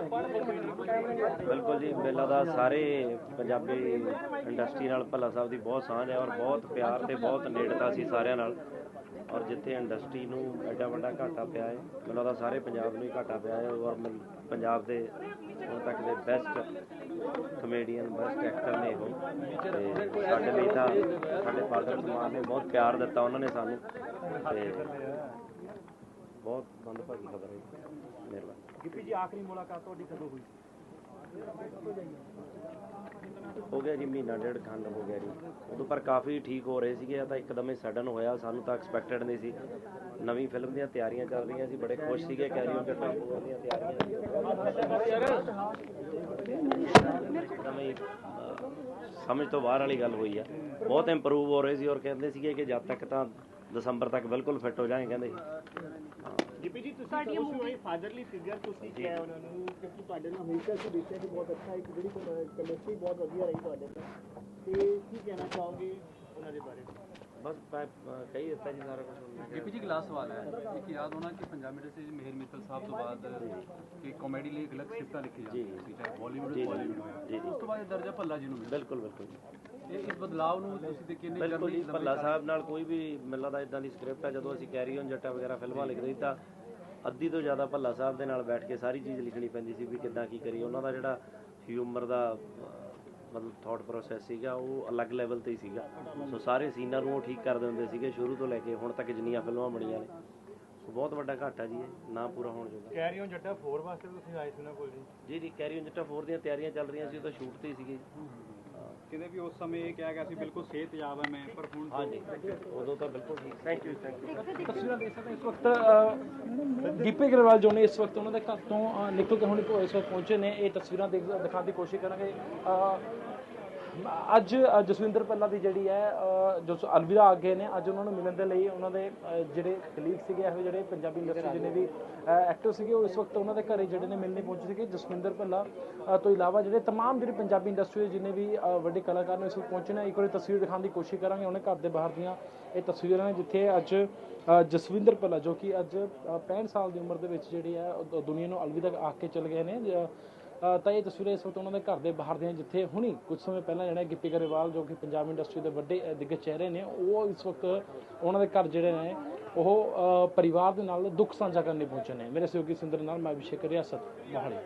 ਬਿਲਕੁਲ ਜੀ, ਮੇਲਾ ਦਾ ਸਾਰੇ ਪੰਜਾਬੀ ਇੰਡਸਟਰੀ ਨਾਲ ਭੱਲਾ ਸਾਹਿਬ ਦੀ ਬਹੁਤ ਸਾਂਝ ਹੈ ਔਰ ਬਹੁਤ ਪਿਆਰ ਤੇ ਬਹੁਤ ਨੇੜਤਾ ਸੀ ਸਾਰਿਆਂ ਨਾਲ। ਔਰ ਜਿੱਥੇ ਇੰਡਸਟਰੀ ਨੂੰ ਐਡਾ ਵੱਡਾ ਘਾਟਾ ਪਿਆ ਹੈ, ਮੈਨੂੰ ਲੱਗਦਾ ਸਾਰੇ ਪੰਜਾਬ ਨੂੰ ਹੀ ਘਾਟਾ ਪਿਆ ਹੈ ਔਰ ਪੰਜਾਬ ਦੇ ਹੁਣ ਤੱਕ ਦੇ ਬੈਸਟ ਕਮੇਡੀਅਨ ਬੈਸਟ ਐਕਟਰ ਨੇ ਉਹ। ਤੇ ਸਾਡੇ ਲਈ ਤਾਂ ਸਾਡੇ ਫਾਦਰ ਸਮਾਨ ਨੇ ਬਹੁਤ ਪਿਆਰ ਦਿੱਤਾ ਉਹਨਾਂ ਨੇ ਸਾਨੂੰ। ਤੇ ਬਹੁਤ ਮੰਦਭਾਗੀ ਖਬਰ ਹੈ। ਮਿਹਰਬਾਨੀ। ਗਿੱਪੀ ਜੀ ਆਖਰੀ ਮੁਲਾਕਾਤ ਤੁਹਾਡੀ ਕਦੋਂ ਹੋਈ? ਹੋ ਗਿਆ ਜੀ ਮਹੀਨਾ ਡੇਢ ਖੰਡ ਹੋ ਗਿਆ ਜੀ। ਉਦੋਂ ਪਰ ਕਾਫੀ ਠੀਕ ਹੋ ਰਹੇ ਸੀਗੇ ਆ ਤਾਂ ਇੱਕਦਮ ਹੀ ਸਡਨ ਹੋਇਆ। ਸਾਨੂੰ ਤਾਂ ਐਕਸਪੈਕਟਡ ਨਹੀਂ ਸੀ। ਨਵੀਂ ਫਿਲਮ ਦੀਆਂ ਤਿਆਰੀਆਂ ਚੱਲ ਰਹੀਆਂ ਸੀ ਬੜੇ ਖੁਸ਼ ਸੀਗੇ ਦੀਆਂ ਤਿਆਰੀਆਂ ਇੱਕਦਮ ਹੀ ਸਮਝ ਤੋਂ ਬਾਹਰ ਵਾਲੀ ਗੱਲ ਹੋਈ ਆ। ਬਹੁਤ ਇੰਪਰੂਵ ਹੋ ਰਹੇ ਸੀ ਔਰ ਕਹਿੰਦੇ ਸੀਗੇ ਕਿ ਜਦ ਤੱਕ ਤਾਂ ਦਸੰਬਰ ਤੱਕ ਬਿਲਕੁਲ ਫਿੱਟ ਹੋ ਜਾਣਗੇ ਕਹਿੰਦੇ। ਗਿੱਪੀ ਜੀ ਤੁਸੀਂ ਤਾਂ ਉਸ ਨੂੰ ਫਾਦਰਲੀ ਫਿਗਰ ਤੁਸੀਂ ਕਿਹਾ ਉਹਨਾਂ ਨੂੰ ਕਿਉਂਕਿ ਤੁਹਾਡੇ ਨਾਲ ਹਮੇਸ਼ਾ ਅਸੀਂ ਦੇਖਿਆ ਕਿ ਬਹੁਤ ਅੱਛਾ ਇੱਕ ਜਿਹੜੀ ਕੈਮਿਸਟਰੀ ਬਹੁਤ ਵਧੀਆ ਰਹੀ ਤੁਹਾਡੇ ਨਾਲ। ਤੇ ਕੀ ਕਹਿਣਾ ਚਾਹੋਗੇ ਉਹਨਾਂ ਦੇ ਬਾਰੇ? ਬਸ ਕਹੀ ਦਿੱਤਾ ਜੀ ਸਾਰਾ ਕੁਝ ਜੀ ਇੱਕ ਲਾਸਟ ਸਵਾਲ ਹੈ। ਇੱਕ ਯਾਦ ਹੋਣਾ ਕਿ ਪੰਜਾਬੀ ਇੰਡਸਟਰੀ 'ਚ ਮਿਹਰ ਮਿੱਤਲ ਸਾਹਿਬ ਤੋਂ ਬਾਅਦ ਕਿ ਕਾਮੇਡੀ ਲਈ ਇੱਕ ਅਲੱਗ ਸਿਫਤਾਂ ਲਿਖੀ ਜਾਂਦੀ ਸੀ ਚਾਹੇ ਬਾਲੀਵੁੱਡ ਜੀ, ਹੋ ਬਾਲੀਵੁੱਡ ਜੀ, ਜੀ। ਉਸ ਤੋਂ ਬਾਅਦ ਦਰਜਾ ਭੱਲਾ ਜੀ ਨੂੰ ਮਿਲਿਆ। ਬਿਲਕੁਲ ਬਿਲਕੁਲ। ਜੀ ਇਹ ਇਸ ਬਦਲਾਅ ਨੂੰ ਤੁਸੀਂ ਤੇ ਕਿੰਨੇ ਬਿਲਕੁਲ ਜੀ ਭੱਲਾ ਸਾਹਿਬ ਨਾਲ ਕੋਈ ਵੀ ਮੈਨੂੰ ਲੱਗਦਾ ਇਦਾਂ ਦੀ ਸਕ੍ਰਿਪਟ ਹੈ ਜਦੋਂ ਅਸੀਂ ਕੈਰੀ ਔਨ ਜੱਟਾ ਵਗੈਰਾ ਫਿਲਮਾਂ ਲਿਖਦੇ ਸੀ ਤਾਂ ਅੱਧੀ ਤੋਂ ਜ਼ਿਆਦਾ ਭੱਲਾ ਸਾਹਿਬ ਦੇ ਨਾਲ ਬੈਠ ਕੇ ਸਾਰੀ ਚੀਜ਼ ਲਿਖਣੀ ਪੈਂਦੀ ਸੀ ਵੀ ਕਿੱਦਾਂ ਕੀ ਕਰੀਏ। ਉਹਨਾਂ ਦਾ ਜਿਹੜਾ ਹਿਊਮਰ ਦਾ ਮਤਲਬ ਥਾਟ ਪ੍ਰੋਸੈਸ ਸੀਗਾ, ਉਹ ਅਲੱਗ ਲੈਵਲ ਤੇ ਹੀ ਸੀਗਾ। ਸੋ ਸਾਰੇ ਸੀਨਾਂ ਨੂੰ ਉਹ ਠੀਕ ਕਰਦੇ ਹੁੰਦੇ ਸੀਗੇ ਸ਼ੁਰੂ ਤੋਂ ਲੈ ਕੇ ਹੁਣ ਤੱਕ ਜਿੰਨੀਆਂ ਫਿਲਮਾਂ ਬਣੀਆਂ ਨੇ। ਬਹੁਤ ਵੱਡਾ ਘਾਟਾ ਜੀ ਇਹ ਨਾ ਪੂਰਾ ਹੋਣ ਜੋਗਾ। ਕੈਰੀ ਔਨ ਜੱਟਾ 4 ਵਾਸਤੇ ਤੁਸੀਂ ਆਏ ਸੀ ਨਾ ਕੋਲ ਜੀ ਜੀ ਜੀ ਜੱਟਾ 4 ਦੀਆਂ ਤਿਆਰੀਆਂ ਚੱਲ ਰਹੀਆਂ ਸੀ ਉਹ ਤਾਂ ਸ਼ੂਟ ਤੇ ਹੀ ਸੀਗੇ। ਕਿਤੇ ਵੀ ਉਸ ਸਮੇਂ ਇਹ ਕਿਹਾ ਗਿਆ ਸੀ ਬਿਲਕੁਲ ਸਿਹਤਯਾਬ ਹੈ ਮੈਂ ਪਰ ਹੁਣ ਹਾਂਜੀ। ਉਦੋਂ ਤਾਂ ਬਿਲਕੁਲ ਠੀਕ। ਥੈਂਕ ਯੂ ਥੈਂਕ ਯੂ ਤਸਵੀਰਾਂ ਦੇਖ ਸਕਦੇ ਹੋ ਇਸ ਵਕਤ ਅ, ਦੀਪਕ ਅਗਰਵਾਲ ਜੋ ਨੇ ਇਸ ਵਕਤ ਉਹਨਾਂ ਦੇ ਘਰ ਤੋਂ ਨਿਕਲ ਕੇ ਹੁਣ ਇਸ ਵਕਤ ਪਹੁੰਚੇ ਨੇ। ਇਹ ਤਸਵੀਰਾਂ ਦੇਖ ਦਿਖਾਉਣ ਦੀ ਕੋਸ਼ਿਸ਼ ਕਰਾਂਗੇ। ਅੱਜ ਅ, ਜਸਵਿੰਦਰ ਪੱਲਾ ਦੀ ਜਿਹੜੀ ਹੈ ਅ, ਜੋ ਸ- ਅਲਵਿਦਾ ਆ ਗਏ ਨੇ ਅੱਜ ਉਹਨਾਂ ਨੂੰ ਮਿਲਣ ਦੇ ਲਈ ਉਹਨਾਂ ਦੇ ਅ, ਜਿਹੜੇ ਕਲੀਗ ਸੀਗੇ ਇਹੋ ਜਿਹੜੇ ਪੰਜਾਬੀ ਇੰਡਸਟਰੀ ਜਿੰਨੇ ਵੀ ਐਕਟਰ ਸੀਗੇ ਉਹ ਇਸ ਵਕਤ ਉਹਨਾਂ ਦੇ ਘਰੇ ਜਿਹੜੇ ਨੇ ਮਿਲਣੇ ਪਹੁੰਚੇ ਸੀਗੇ ਜਸਵਿੰਦਰ ਭੱਲਾ ਅ, ਤੋਂ ਇਲਾਵਾ ਜਿਹੜੇ तमाम ਜਿਹੜੇ ਪੰਜਾਬੀ ਇੰਡਸਟਰੀ ਦੇ ਜਿੰਨੇ ਵੀ ਅ, ਵੱਡੇ ਕਲਾਕਾਰ ਨੇ ਇਸ ਵਕਤ ਪਹੁੰਚੇ ਨੇ ਇੱਕ ਵਾਰੀ ਤਸਵੀਰ ਦਿਖਾਉਣ ਦੀ ਕੋਸ਼ਿਸ਼ ਕਰਾਂਗੇ ਉਹਨੇ ਘਰ ਦੇ ਬਾਹਰ ਦੀਆਂ ਇਹ ਤਸਵੀਰਾਂ ਨੇ ਜਿੱਥੇ ਅੱਜ ਅ, ਜਸਵਿੰਦਰ ਭੱਲਾ ਜੋ ਕਿ ਅੱਜ ਅ, 65 ਸਾਲ ਦੀ ਉਮਰ ਦੇ ਵਿੱਚ ਜਿਹੜੀ ਹੈ ਉਹ ਦ- ਦੁਨੀਆ ਨੂੰ ਅਲਵਿਦਾ ਆਖ ਕੇ ਚਲੇ ਗਏ ਨੇ ਜ- ਅ, ਤਾਂ ਇਹ ਤਸਵੀਰਾਂ ਇਸ ਵਕਤ ਉਹਨਾਂ ਦੇ ਘਰ ਦੇ ਬਾਹਰ ਦੀਆਂ ਜਿੱਥੇ ਹੁਣੀ ਕੁਝ ਸਮੇਂ ਪਹਿਲਾਂ ਜਿਹੜਾ ਗਿੱਪੀ ਗਰੇਵਾਲ ਜੋ ਕਿ ਪੰਜਾਬ ਇੰਡਸਟਰੀ ਦੇ ਵੱਡੇ ਅ, ਦਿੱਗਜ ਚਿਹਰੇ ਨੇ ਉਹ ਇਸ ਵਕਤ ਉਹਨਾਂ ਦੇ ਘਰ ਜਿਹੜੇ ਨੇ ਉਹ ਪਰਿਵਾਰ ਦੇ ਨਾਲ ਦੁੱਖ ਸਾਂਝਾ ਕਰਨ ਲਈ ਪਹੁੰਚੇ ਨੇ। ਮੇਰੇ ਸਹਿਯੋਗੀ ਸਿੰਦਰ ਨਾਲ ਮੈਂ ਅਭਿਸ਼ੇਕ ਰਿਆਸਤ ਮੋਹਾਲੀ।